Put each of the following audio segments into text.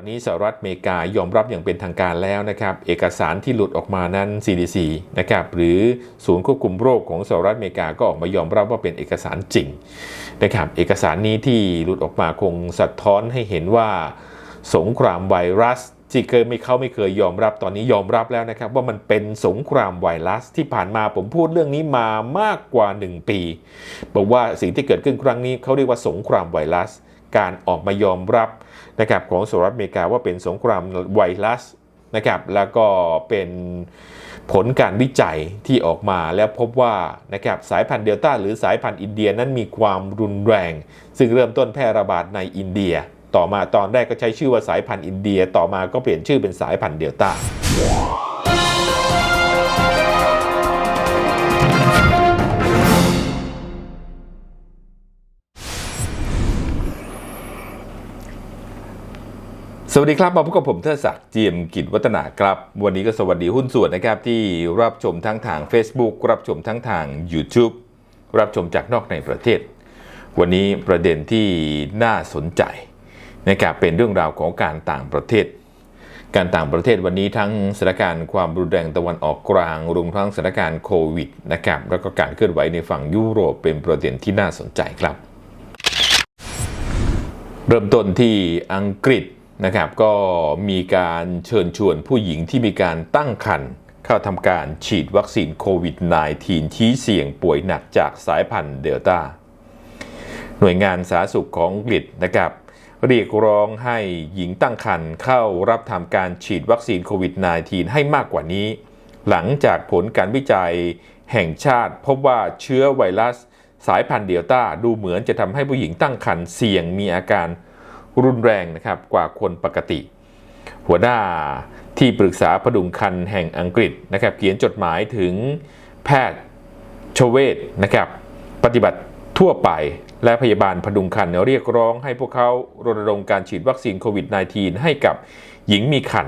วันนี้สหรัฐอเมริกายอมรับอย่างเป็นทางการแล้วนะครับ เอกสารที่หลุดออกมานั้น CDC นะครับหรือศูนย์ควบคุมโรคของสหรัฐอเมริกาก็ออกมายอมรับว่าเป็นเอกสารจริงนะครับเอกสารนี้ที่หลุดออกมาคงสะท้อนให้เห็นว่าสงครามไวรัสที่เคยไม่เขาไม่เคยยอมรับตอนนี้ยอมรับแล้วนะครับว่ามันเป็นสงครามไวรัสที่ผ่านมาผมพูดเรื่องนี้มามากกว่า 1 ปี บอกว่าสิ่งที่เกิดขึ้นครั้งนี้เขาเรียกว่าสงครามไวรัส การออกมายอมรับ นะครับของสหรัฐอเมริกาว่าเป็นสงครามไวรัสนะครับแล้วก็เป็นผลการวิจัยที่ออกมาแล้วพบว่านะครับสายพันธุ์เดลต้าหรือสายพันธุ์อินเดียนั้นมีความรุนแรง ซึ่งเริ่มต้นแพร่ระบาดในอินเดีย ต่อมาตอนแรกก็ใช้ชื่อว่าสายพันธุ์อินเดีย ต่อมาก็เปลี่ยนชื่อเป็นสายพันธุ์เดลต้า สวัสดีครับ มาพบกับผมเทดศักดิ์เจียมกิจวัฒนาครับ วันนี้ก็สวัสดีหุ้นส่วนนะครับ ที่รับชมทั้งทาง Facebook รับชมทั้งทาง YouTube รับชมจากนอกในประเทศ วันนี้ประเด็นที่น่าสนใจนะครับเป็นเรื่องราวของการต่างประเทศ การต่างประเทศวันนี้ทั้งสถานการณ์ความรุนแรงตะวันออกกลางรวมทั้งสถานการณ์โควิดนะครับแล้วก็การเคลื่อนไหวในฝั่งยุโรปเป็นประเด็นที่น่าสนใจครับ เริ่มต้นที่อังกฤษ นะครับก็มีการเชิญชวนผู้หญิงที่มีการตั้งครรภ์เข้าทำการฉีดวัคซีนโควิด -19 ชี้เสี่ยงป่วยหนักจากสายพันธุ์เดลต้า หน่วยงานสาธารณสุขของอังกฤษนะครับเรียกร้องให้หญิงตั้งครรภ์เข้ารับทำการฉีดวัคซีนโควิด -19 ให้มากกว่านี้ หลังจากผลการวิจัยแห่งชาติ พบว่าเชื้อไวรัสสายพันธุ์เดลต้าดูเหมือนจะทำให้ผู้หญิงตั้งครรภ์เสี่ยงมีอาการ รุนแรงนะครับกว่าคนปกติ หัวหน้าที่ปรึกษาพดุงคันแห่งอังกฤษนะครับเขียนจดหมายถึงแพทย์ชเวศนะครับปฏิบัติทั่วไปและพยาบาลพดุงคันเรียกร้องให้พวกเขารณรงค์การฉีดวัคซีนโควิด -19 ให้กับหญิงมีคัน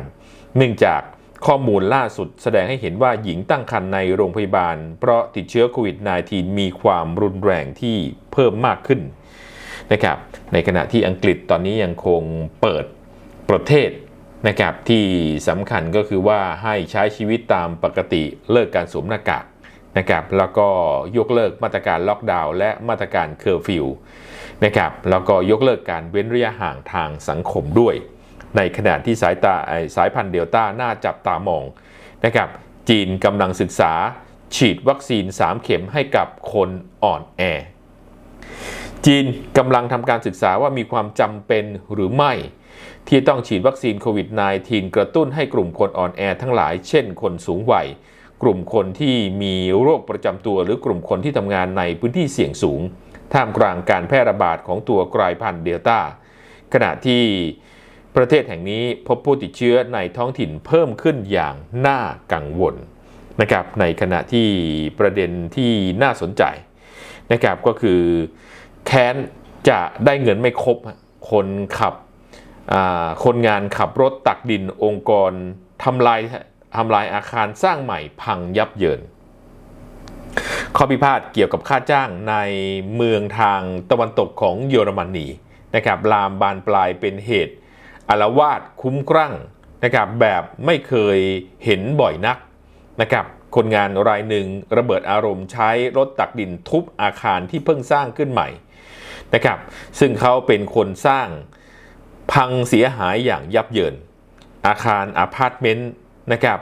เนื่องจากข้อมูลล่าสุดแสดงให้เห็นว่าหญิงตั้งครรภ์ในโรงพยาบาล เพราะติดเชื้อโควิด -19 มีความรุนแรงที่เพิ่มมากขึ้น นะครับในขณะที่อังกฤษตอนนี้ยังคงเปิดประเทศนะครับที่สำคัญก็คือว่าให้ใช้ชีวิตตามปกติเลิกการสวมหน้ากากนะครับแล้วก็ยกเลิกมาตรการล็อกดาวน์และมาตรการเคอร์ฟิวนะครับแล้วก็ยกเลิกการเว้นระยะห่างทางสังคมด้วย ในขณะที่สายตาสายพันธุ์เดลต้าน่าจับตามองนะครับจีนกำลังศึกษาฉีดวัคซีน 3 เข็มให้กับคนอ่อนแอ จีนกำลังทำการศึกษาว่ามีความจำเป็นหรือไม่ ที่ต้องฉีดวัคซีนโควิด -19 กระตุ้นให้กลุ่มคนอ่อนแอทั้งหลาย เช่นคนสูงวัย กลุ่มคนที่มีโรคประจำตัว หรือกลุ่มคนที่ทำงานในพื้นที่เสี่ยงสูง ท่ามกลางการแพร่ระบาดของตัวกลายพันธุ์เดลต้า ขณะที่ประเทศแห่งนี้พบผู้ติดเชื้อในท้องถิ่นเพิ่มขึ้นอย่างน่ากังวลนะครับในขณะที่ประเด็นที่น่าสนใจนะครับก็คือ แค้นจะได้เงินไม่ครบ คนขับคนงานขับรถตักดินองค์กรทำลายทำลายอาคารสร้างใหม่พังยับเยิน ข้อพิพาทเกี่ยวกับค่าจ้างในเมืองทางตะวันตกของเยอรมนีนะครับลามบานปลายเป็นเหตุอารวาสคุ้มครั่งนะครับแบบไม่เคยเห็นบ่อยนักนะครับคนงานรายหนึ่งระเบิดอารมณ์ใช้รถตักดินทุบอาคารที่เพิ่งสร้างขึ้นใหม่ นะครับ ซึ่งเขาเป็นคนสร้างพังเสียหายอย่างยับเยิน อาคารอพาร์ตเมนต์นะครับ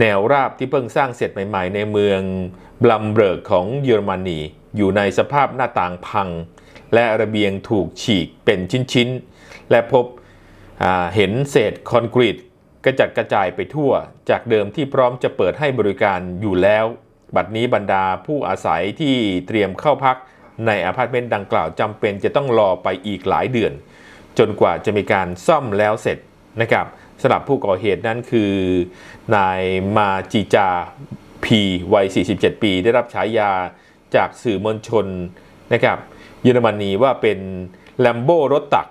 แนวราบที่เพิ่งสร้างเสร็จใหม่ๆ ในเมืองบลัมเบิร์กของเยอรมนี อยู่ในสภาพหน้าต่างพัง และระเบียงถูกฉีกเป็นชิ้นๆ และพบเห็นเศษคอนกรีตกระจัดกระจายไปทั่ว จากเดิมที่พร้อมจะเปิดให้บริการอยู่แล้ว บัดนี้บรรดาผู้อาศัยที่เตรียมเข้าพัก ในอพาร์ตเมนต์ดังกล่าวจำเป็นจะต้องรอไปอีกหลายเดือน จนกว่าจะมีการซ่อมแล้วเสร็จนะครับสำหรับผู้ก่อเหตุนั้นคือนายมาจีจาพีวัย 47 ปี ได้รับฉายาจากสื่อมวลชนนะครับเยอรมนีว่าเป็นแลมโบรถตัก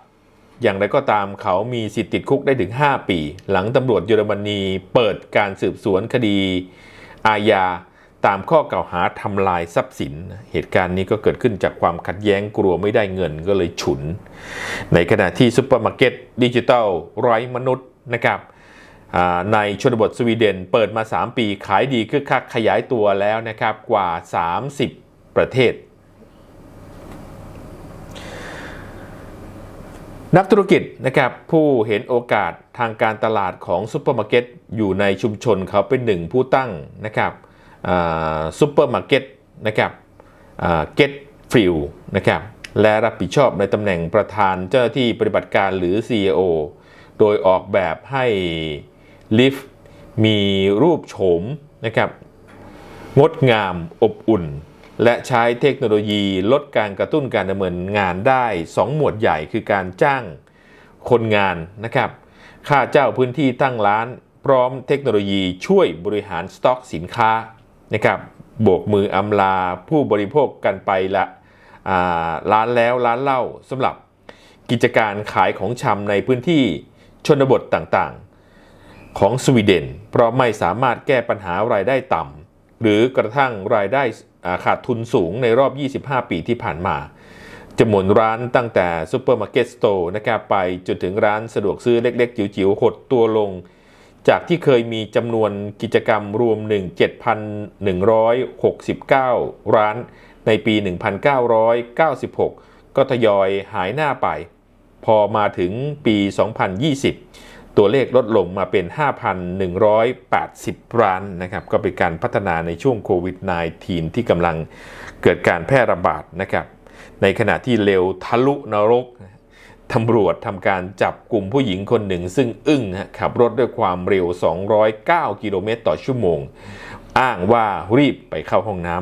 อย่างไรก็ตามเขามีสิทธิ์ติดคุกได้ถึง 5 ปี หลังตำรวจเยอรมนีเปิดการสืบสวนคดีอาญา ตามข้อกล่าวหาทำลายทรัพย์สิน เหตุการณ์นี้ก็เกิดขึ้นจากความขัดแย้งกลัวไม่ได้เงินก็เลยฉุน ในขณะที่ซุปเปอร์มาร์เก็ตดิจิทัลไร้มนุษย์นะครับในชนบทสวีเดนเปิดมา 3 ปีขายดีคึกคักขยายตัวแล้วนะครับกว่า 30 ประเทศ นักธุรกิจนะครับผู้เห็นโอกาสทางการตลาดของซุปเปอร์มาร์เก็ตอยู่ในชุมชนเขาเป็นหนึ่งผู้ตั้งนะครับ ซุปเปอร์มาร์เก็ตนะครับเก็ตฟิลนะครับและรับผิดชอบในตำแหน่งประธานเจ้าหน้าที่ปฏิบัติการหรือ CEO โดยออกแบบให้ลิฟต์มีรูปโฉมนะครับงดงามอบอุ่น และใช้เทคโนโลยีลดการกระตุ้นการดำเนินงานได้ 2 หมวดใหญ่คือการจ้างคนงานนะครับค่าเจ้าพื้นที่ตั้งร้าน พร้อมเทคโนโลยีช่วยบริหารสต็อกสินค้า นะครับโบกมืออำลาผู้บริโภคกันไปละร้านแล้วร้านเล่าสำหรับกิจการขายของชำในพื้นที่ชนบทต่างๆ ของสวีเดน เพราะไม่สามารถแก้ปัญหารายได้ต่ำหรือกระทั่งรายได้ขาดทุนสูงในรอบ 25 ปีที่ผ่านมาจำนวนร้านตั้งแต่ซูเปอร์มาร์เก็ตสโตร์นะครับไปจนถึงร้านสะดวกซื้อเล็กๆ จิ๋วๆ หดตัวลง จากที่เคยมีจำนวนกิจกรรมรวม 17,169 ร้านในปี 1996 ก็ทยอยหายหน้าไป พอมาถึงปี 2020 ตัวเลขลดลงมาเป็น 5,180 ร้านนะครับก็เป็นการพัฒนาในช่วงโควิด -19 ที่กำลังเกิดการแพร่ระบาดนะครับในขณะที่เร็วทะลุนรก ตำรวจทำการจับกลุ่มผู้หญิงคนหนึ่ง ซึ่งอึ้งขับรถด้วยความเร็ว 209 กิโลเมตรต่อชั่วโมง อ้างว่ารีบไปเข้าห้องน้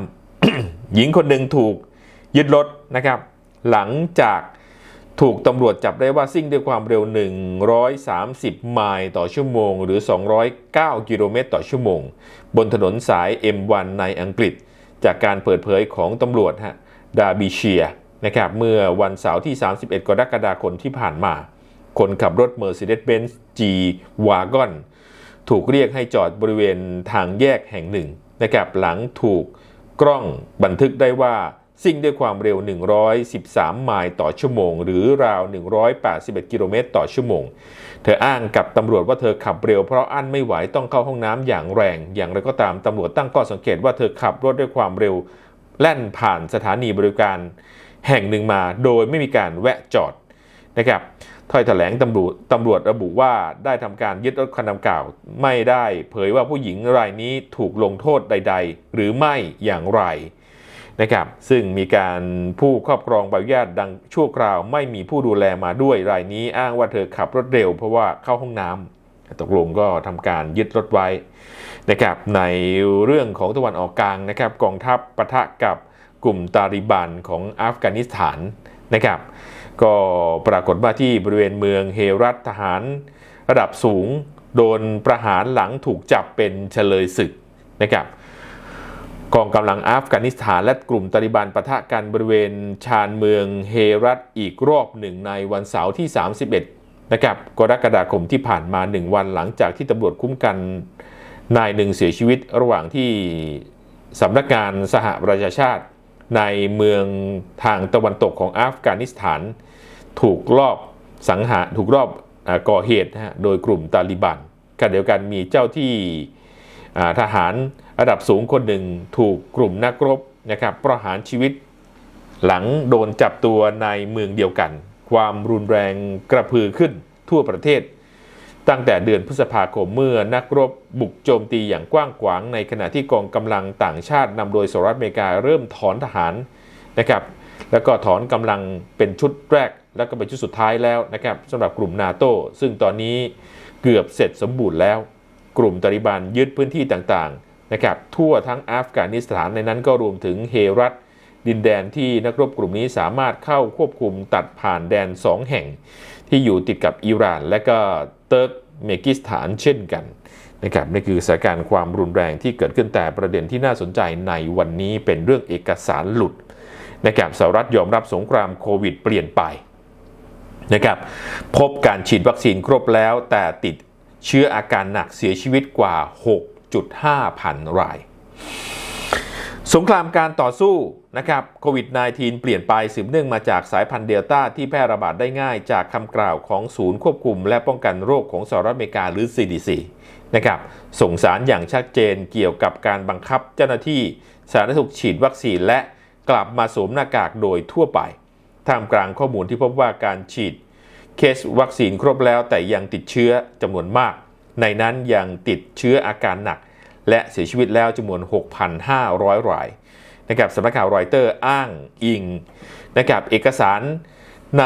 ำหญิงคนหนึ่งถูกยึดรถนะครับ หลังจากถูกตำรวจจับได้ว่าซิ่งด้วยความเร็ว 130 ไมล์ต่อชั่วโมง หรือ 209 กิโลเมตรต่อชั่วโมง บนถนนสาย M1 ในอังกฤษ จากการเปิดเผยของตำรวจฮะดาบิเชีย นะครับเมื่อวันเสาร์ที่ 31 กรกฎาคมที่ผ่านมา คนขับรถ Mercedes-Benz G-Wagon ถูกเรียกให้จอดบริเวณทางแยกแห่งหนึ่งนะครับหลังถูกกล้องบันทึกได้ว่าซิ่งด้วยความเร็ว 113 ไมล์ต่อชั่วโมง หรือราว 181 กิโลเมตรต่อชั่วโมง เธออ้างกับตำรวจว่าเธอขับเร็วเพราะอั้นไม่ไหวต้องเข้าห้องน้ำอย่างแรง อย่างไรก็ตามตำรวจตั้งข้อสังเกตว่าเธอขับรถด้วยความเร็ว แล่นผ่านสถานีบริการ แห่งหนึ่งมาโดยไม่มีการแวะจอดนะครับถ้อยแถลงตำรวจตำรวจระบุว่าได้ทำการยึดรถคันดังกล่าว ไม่ได้เผยว่าผู้หญิงรายนี้ถูกลงโทษใด ๆ หรือไม่อย่างไรนะครับซึ่งมีการผู้ครอบครองใบอนุญาตดังชั่วคราว ไม่มีผู้ดูแลมาด้วยรายนี้อ้างว่าเธอขับรถเร็วเพราะว่าเข้าห้องน้ำตกลงก็ทำการยึดรถไว้นะครับในเรื่องของตะวันออกกลางนะครับกองทัพปะทะกับ กลุ่มตาลิบันของอัฟกานิสถานนะครับ ก็ปรากฏว่าที่บริเวณเมืองเฮรัตทหารระดับสูงโดนประหารหลังถูกจับเป็นเฉลยศึกนะครับกองกำลังอัฟกานิสถานและกลุ่มตาลิบันปะทะกันบริเวณชานเมืองเฮรัตอีกรอบหนึ่งในวันเสาร์ที่ 31 นะครับกรกฎาคมที่ผ่านมา 1 วันหลังจากที่ตำรวจคุ้มกันนายหนึ่งเสียชีวิตระหว่างที่สำนักงานสหประชาชาติ ในเมืองทางตะวันตกของอัฟกานิสถาน ถูกลอบสังหารถูกรอบก่อเหตุนะฮะโดยกลุ่มตาลิบันขณะเดียวกันมีเจ้าที่ทหารระดับสูงคนหนึ่งถูกกลุ่มนักรบนะครับประหารชีวิต หลังโดนจับตัวในเมืองเดียวกัน ความรุนแรงกระพือขึ้นทั่วประเทศ ตั้งแต่เดือนพฤษภาคมเมื่อนักรบบุกโจมตีอย่างกว้างขวาง ในขณะที่กองกำลังต่างชาตินำโดยสหรัฐอเมริกาเริ่มถอนทหารนะครับแล้วก็ถอนกำลังเป็นชุดแรก แล้วก็เป็นชุดสุดท้ายแล้วนะครับสำหรับกลุ่มนาโตซึ่งตอนนี้เกือบเสร็จสมบูรณ์แล้ว กลุ่มตาลิบันยึดพื้นที่ต่างๆนะครับทั่วทั้งอัฟกานิสถานในนั้นก็รวมถึงเฮรัตดินแดนที่นักรบกลุ่มนี้สามารถเข้าควบคุมตัดผ่านแดน 2 แห่ง ที่อยู่ติดกับอิหร่าน และก็เติร์กเมกิสถานเช่นกันนะครับนี่คือสถานการณ์ความรุนแรงที่เกิดขึ้นแต่ประเด็นที่น่าสนใจในวันนี้เป็นเรื่องเอกสารหลุดนะครับสหรัฐยอมรับสงครามโควิดเปลี่ยนไปนะครับพบการฉีดวัคซีนครบแล้วแต่ติดเชื้ออาการหนักเสียชีวิตกว่า 6.5 พันราย สงครามการต่อสู้นะครับโควิด -19 เปลี่ยนไปสืบเนื่องมาจากสายพันธุ์เดลต้าที่แพร่ระบาดได้ง่ายจากคำกล่าวของศูนย์ควบคุม และป้องกันโรคของสหรัฐอเมริกาหรือ CDC นะครับส่งสารอย่างชัดเจนเกี่ยวกับการบังคับเจ้าหน้าที่สาธารณสุขฉีดวัคซีนและกลับมาสวมหน้ากากโดยทั่วไปท่ามกลางข้อมูลที่พบว่าการฉีดเคสวัคซีนครบแล้วแต่ยังติดเชื้อจำนวนมาก ในนั้นยังติดเชื้ออาการหนัก และเสียชีวิตแล้วจำนวน 6,500 รายนะครับสำนักข่าวรอยเตอร์อ้างอิงนะครับเอกสารใน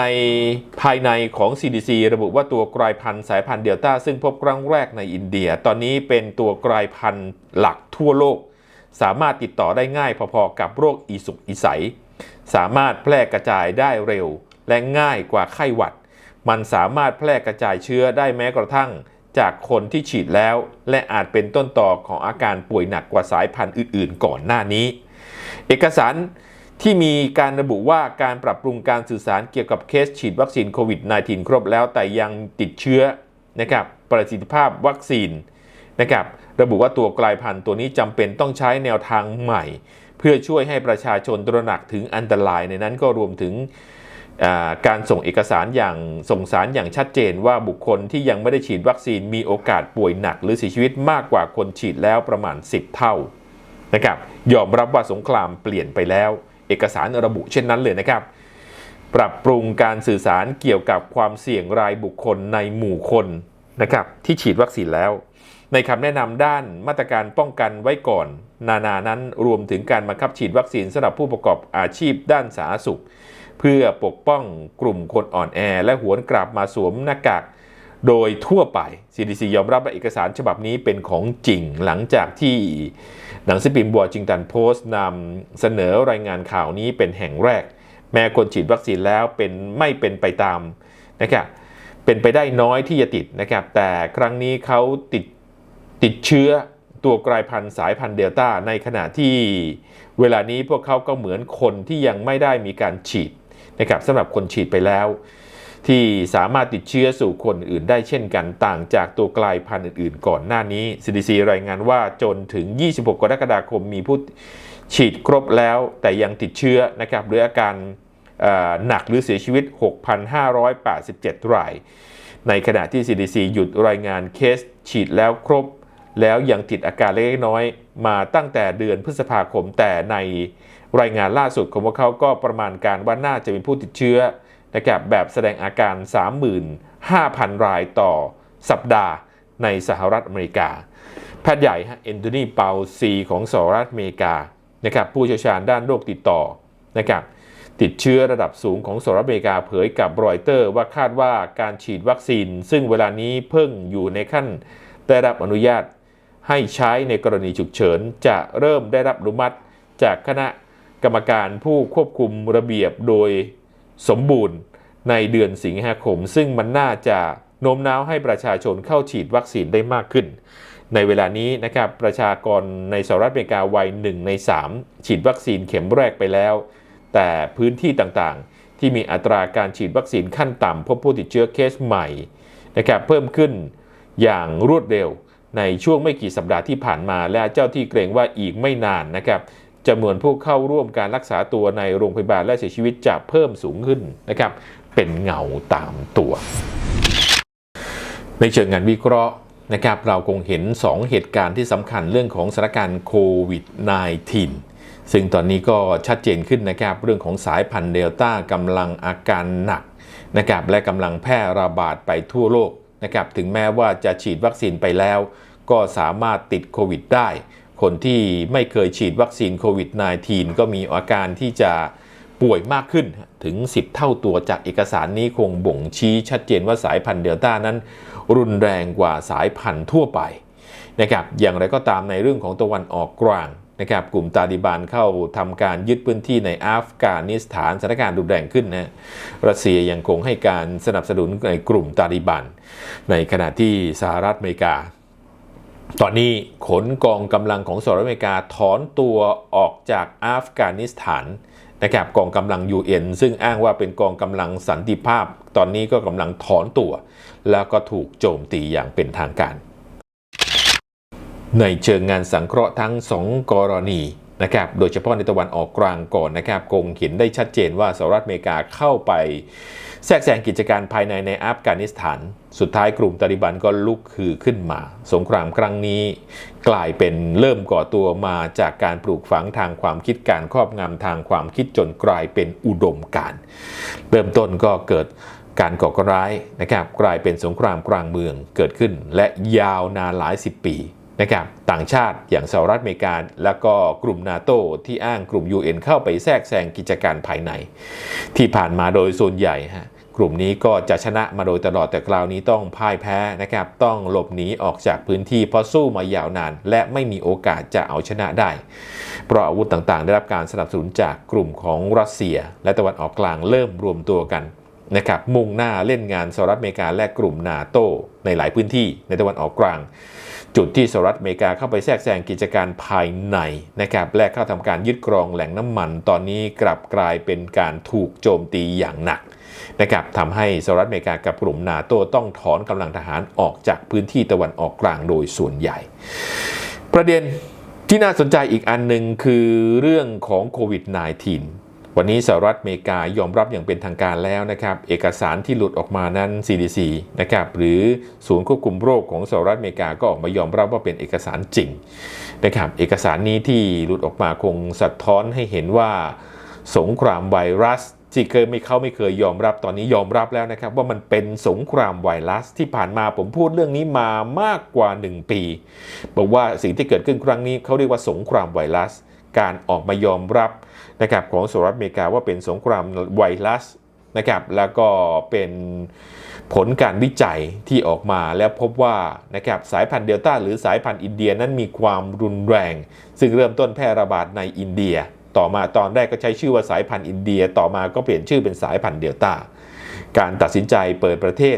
ภายในของ CDC ระบุว่าตัวกลายพันธุ์สายพันธุ์เดลต้าซึ่งพบครั้งแรกในอินเดีย ตอนนี้เป็นตัวกลายพันธุ์หลักทั่วโลก สามารถติดต่อได้ง่ายพอๆกับโรคอีสุกอีใส สามารถแพร่กระจายได้เร็ว และง่ายกว่าไข้หวัด มันสามารถแพร่กระจายเชื้อได้แม้กระทั่ง จากคนที่ฉีดแล้ว และอาจเป็นต้นต่อของอาการป่วยหนักกว่าสายพันธุ์อื่น ๆ ก่อนหน้านี้ เอกสารที่มีการระบุว่าการปรับปรุงการสื่อสารเกี่ยวกับเคสฉีดวัคซีนโควิด -19 ครบแล้วแต่ยังติดเชื้อนะครับประสิทธิภาพวัคซีนนะครับระบุว่าตัวกลายพันธุ์ตัวนี้จำเป็นต้องใช้แนวทางใหม่ เพื่อช่วยให้ประชาชนตระหนักถึงอันตรายในนั้นก็รวมถึง การส่งเอกสารอย่างส่งสารอย่างชัดเจนว่าบุคคลที่ยังไม่ได้ฉีดวัคซีนมีโอกาสป่วยหนัก หรือเสียชีวิตมากกว่าคนฉีดแล้วประมาณ 10 เท่านะครับยอมรับว่าสงครามเปลี่ยนไปแล้ว เอกสารระบุเช่นนั้นเลยนะครับ ปรับปรุงการสื่อสารเกี่ยวกับความเสี่ยงรายบุคคลในหมู่คนนะครับที่ฉีดวัคซีนแล้ว ในคำแนะนำด้านมาตรการป้องกันไว้ก่อน นานานั้นรวมถึงการบังคับฉีดวัคซีนสำหรับผู้ประกอบอาชีพด้านสาธารณสุข เพื่อปกป้องกลุ่มคนอ่อนแอ และหวนกลับมาสวมหน้ากากโดยทั่วไป CDC ยอมรับว่าเอกสารฉบับนี้เป็นของจริงหลังจากที่หนังสือพิมพ์บัวจิงตันโพสต์นำเสนอรายงานข่าวนี้เป็นแห่งแรก แม้คนฉีดวัคซีนแล้วเป็นไม่เป็นไปตามนะครับเป็นไปได้น้อยที่จะติดนะครับ แต่ครั้งนี้เขาติดติดเชื้อตัวกลายพันธุ์สายพันธุ์เดลต้าในขณะที่เวลานี้พวกเขาก็เหมือนคนที่ยังไม่ได้มีการฉีด นะครับสำหรับคนฉีดไปแล้ว ที่สามารถติดเชื้อสู่คนอื่นได้เช่นกันต่างจากตัวกลายพันธุ์อื่นๆ ก่อนหน้านี้ CDC รายงานว่าจนถึง 26 กรกฎาคมมีผู้ฉีดครบแล้วแต่ยังติดเชื้อนะครับหรืออาการหนักหรือเสียชีวิต 6,587 ราย ในขณะที่ CDC หยุดรายงานเคสฉีดแล้วครบ แล้วยังติดอาการเล็กน้อยมาตั้งแต่เดือนพฤษภาคมแต่ใน รายงานล่าสุดของพวกเขาก็ประมาณการว่าน่าจะมีผู้ติดเชื้อนะครับแบบแสดงอาการ 35,000 รายต่อสัปดาห์ในสหรัฐอเมริกา แพทย์ใหญ่ฮะเอนโทนีเปาซีของสหรัฐอเมริกานะครับผู้เชี่ยวชาญด้านโรคติดต่อนะครับติดเชื้อระดับสูงของสหรัฐอเมริกาเผยกับรอยเตอร์ว่าคาดว่าการฉีดวัคซีน ซึ่งเวลานี้เพิ่งอยู่ในขั้นได้รับอนุญาตให้ใช้ในกรณีฉุกเฉิน จะเริ่มได้รับอนุมัติจากคณะ กรรมการผู้ควบคุมระเบียบโดยสมบูรณ์ในเดือนสิงหาคม ซึ่งมันน่าจะโน้มน้าวให้ประชาชนเข้าฉีดวัคซีนได้มากขึ้น ในเวลานี้นะครับประชากรในสหรัฐอเมริกาวัย1ใน 3 ฉีดวัคซีนเข็มแรกไปแล้ว แต่พื้นที่ต่างๆ ที่มีอัตราการฉีดวัคซีนขั้นต่ำพบผู้ติดเชื้อเคสใหม่นะครับเพิ่มขึ้นอย่างรวดเร็วในช่วงไม่กี่สัปดาห์ที่ผ่านมาและเจ้าที่เกรงว่าอีกไม่นานนะครับ จำนวนผู้เข้าร่วมการรักษาตัวในโรงพยาบาลและเสียชีวิตจะเพิ่มสูงขึ้นนะครับ เป็นเงาตามตัว ในเชิงงานวิเคราะห์นะครับ เราคงเห็น 2 เหตุการณ์ที่สำคัญเรื่องของสถานการณ์โควิด -19 ซึ่งตอนนี้ก็ชัดเจนขึ้นนะครับ เรื่องของสายพันธุ์เดลต้ากำลังอาการหนักนะครับและกำลังแพร่ระบาดไปทั่วโลกนะครับถึงแม้ว่าจะฉีดวัคซีนไปแล้ว ก็สามารถติดโควิดได้ คนที่ไม่เคยฉีดวัคซีนโควิด -19 ก็มีอาการที่จะป่วยมากขึ้นถึง 10 เท่าตัวจากเอกสารนี้คงบ่งชี้ชัดเจนว่าสายพันธุ์เดลต้านั้น รุนแรงกว่าสายพันธุ์ทั่วไปนะครับอย่างไรก็ตามในเรื่องของตะวันออกกลางนะครับกลุ่มตาลิบันเข้าทำการยึดพื้นที่ในอัฟกานิสถานสถานการณ์รุนแรงขึ้นนะรัสเซียยังคงให้การสนับสนุนในกลุ่มตาลิบัน ในขณะที่สหรัฐอเมริกา ตอนนี้ขนกองกำลังของสหรัฐอเมริกาถอนตัวออกจากอัฟกานิสถานนะครับกองกำลัง UN ซึ่งอ้างว่าเป็นกองกำลังสันติภาพ ตอนนี้ก็กำลังถอนตัว แล้วก็ถูกโจมตีอย่างเป็นทางการ ในเชิงงานสังเคราะห์ทั้ง2กรณีนะครับโดยเฉพาะในตะวันออกกลางก่อนนะครับคงเห็นได้ชัดเจนว่าสหรัฐอเมริกาเข้าไป แทรกแซงกิจการภายในในอัฟกานิสถาน สุดท้ายกลุ่มตาลิบันก็ลุกคือขึ้นมา สงครามครั้งนี้กลายเป็นเริ่มก่อตัวมาจากการปลูกฝังทางความคิดการครอบงำทางความคิดจนกลายเป็นอุดมการเริ่มต้นก็เกิดการก่อการร้ายนะครับกลายเป็นสงครามกลางเมืองเกิดขึ้น และยาวนานหลายสิบปีนะครับต่างชาติอย่างสหรัฐอเมริกาและก็กลุ่มนาโตที่อ้างกลุ่ม UN เข้าไปแทรกแซงกิจการภายใน ที่ผ่านมาโดยส่วนใหญ่ฮะ กลุ่มนี้ก็จะชนะมาโดยตลอดแต่คราวนี้ต้องพ่ายแพ้นะครับ ต้องหลบหนีออกจากพื้นที่เพราะสู้มายาวนาน และไม่มีโอกาสจะเอาชนะได้ เพราะอาวุธต่างๆ ได้รับการสนับสนุนจากกลุ่มของรัสเซีย และตะวันออกกลางเริ่มรวมตัวกันนะครับมุ่งหน้าเล่นงานสหรัฐอเมริกาและกลุ่มนาโตในหลายพื้นที่ในตะวันออกกลาง จุดที่สหรัฐอเมริกาเข้าไปแทรกแซงกิจการภายในนะครับและเข้าทำการยึดครองแหล่งน้ำมัน ตอนนี้กลับกลายเป็นการถูกโจมตีอย่างหนัก นะครับทำให้สหรัฐอเมริกากับกลุ่มนาโตต้องถอนกำลังทหารออกจากพื้นที่ตะวันออกกลางโดยส่วนใหญ่ ประเด็นที่น่าสนใจอีกอันหนึ่งคือเรื่องของโควิด -19 วันนี้สหรัฐอเมริกายอมรับอย่างเป็นทางการแล้วนะครับ เอกสารที่หลุดออกมานั้น CDC นะครับหรือศูนย์ควบคุมโรคของสหรัฐอเมริกาก็ออกมายอมรับว่าเป็นเอกสารจริงนะครับเอกสารนี้ที่หลุดออกมาคงสะท้อนให้เห็นว่า สงครามไวรัส ที่เคยไม่เขาไม่เคยยอมรับตอนนี้ยอมรับแล้วนะครับ ว่ามันเป็นสงครามไวรัสที่ผ่านมาผมพูดเรื่องนี้มามากกว่า 1 ปี บอกว่าสิ่งที่เกิดขึ้นครั้งนี้เขาเรียกว่าสงครามไวรัส การออกมายอมรับนะครับของสหรัฐอเมริกาว่าเป็นสงครามไวรัสนะครับแล้วก็เป็นผลการวิจัยที่ออกมาแล้วพบว่านะครับสายพันธุ์เดลต้าหรือสายพันธุ์อินเดียนั้นมีความรุนแรง ซึ่งเริ่มต้นแพร่ระบาดในอินเดีย ต่อมาตอนแรกก็ใช้ชื่อว่าสายพันธุ์อินเดีย ต่อมาก็เปลี่ยนชื่อเป็นสายพันธุ์เดลต้า การตัดสินใจเปิดประเทศ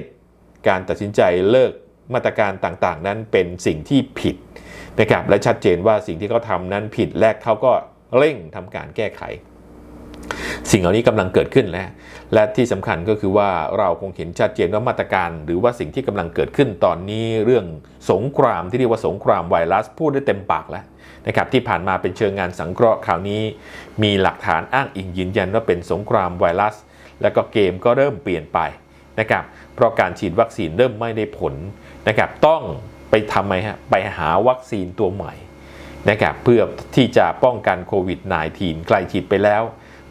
การตัดสินใจเลิกมาตรการต่างๆ นั้นเป็นสิ่งที่ผิดนะครับและชัดเจนว่าสิ่งที่เขาทำนั้นผิดแรกเขาก็เร่งทำการแก้ไข สิ่งเหล่านี้กำลังเกิดขึ้นแล้วและที่สำคัญก็คือว่าเราคงเห็นชัดเจนว่ามาตรการ หรือว่าสิ่งที่กำลังเกิดขึ้นตอนนี้เรื่องสงครามที่เรียกว่าสงครามไวรัสพูดได้เต็มปากแล้ว นะครับที่ผ่านมาเป็นเชิงงานสังเคราะห์คราวนี้ มีหลักฐานอ้างอิงยืนยันว่าเป็นสงครามไวรัส แล้วก็เกมก็เริ่มเปลี่ยนไปนะครับเพราะการฉีดวัคซีนเริ่มไม่ได้ผลนะครับต้องไปทำไมฮะไปหาวัคซีนตัวใหม่นะครับเพื่อที่จะป้องกันโควิด -19 ใครฉีดไปแล้ว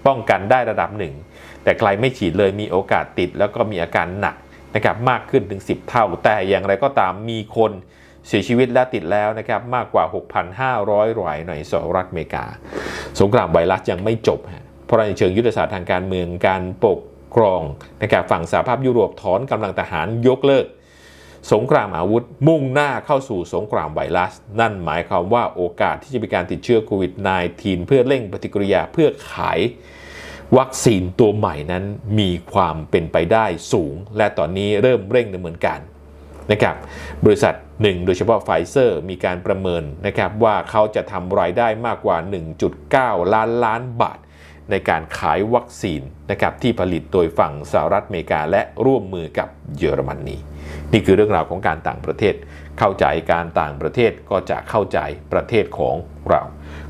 ป้องกันได้ระดับหนึ่ง แต่ใครไม่ฉีดเลยมีโอกาสติด แล้วก็มีอาการหนักนะครับมากขึ้นถึง 10 เท่าแต่อย่างไรก็ตามมีคน เสียชีวิตและติดแล้วนะครับมากกว่า 6,500 รายในสหรัฐอเมริกา สงครามไวรัสยังไม่จบ เพราะในเชิงยุทธศาสตร์ทางการเมืองการปกครองนะครับฝั่งสหภาพยุโรปถอนกำลังทหารยกเลิก สงครามอาวุธมุ่งหน้าเข้าสู่สงครามไวรัส นั่นหมายความว่าโอกาสที่จะมีการติดเชื้อโควิด -19 เพื่อเร่งปฏิกิริยาเพื่อขายวัคซีนตัวใหม่นั้นมีความเป็นไปได้สูง และตอนนี้เริ่มเร่งดำเนินการ นะครับบริษัทหนึ่งโดยเฉพาะไฟเซอร์มีการประเมินนะครับว่าเขาจะทำรายได้มากกว่า 1.9 ล้านล้านบาท ในการขายวัคซีนนะครับที่ผลิตโดยฝั่งสหรัฐอเมริกา และร่วมมือกับเยอรมนนีนี่คือเรื่องราวของการต่างประเทศ เข้าใจการต่างประเทศก็จะเข้าใจประเทศของเรา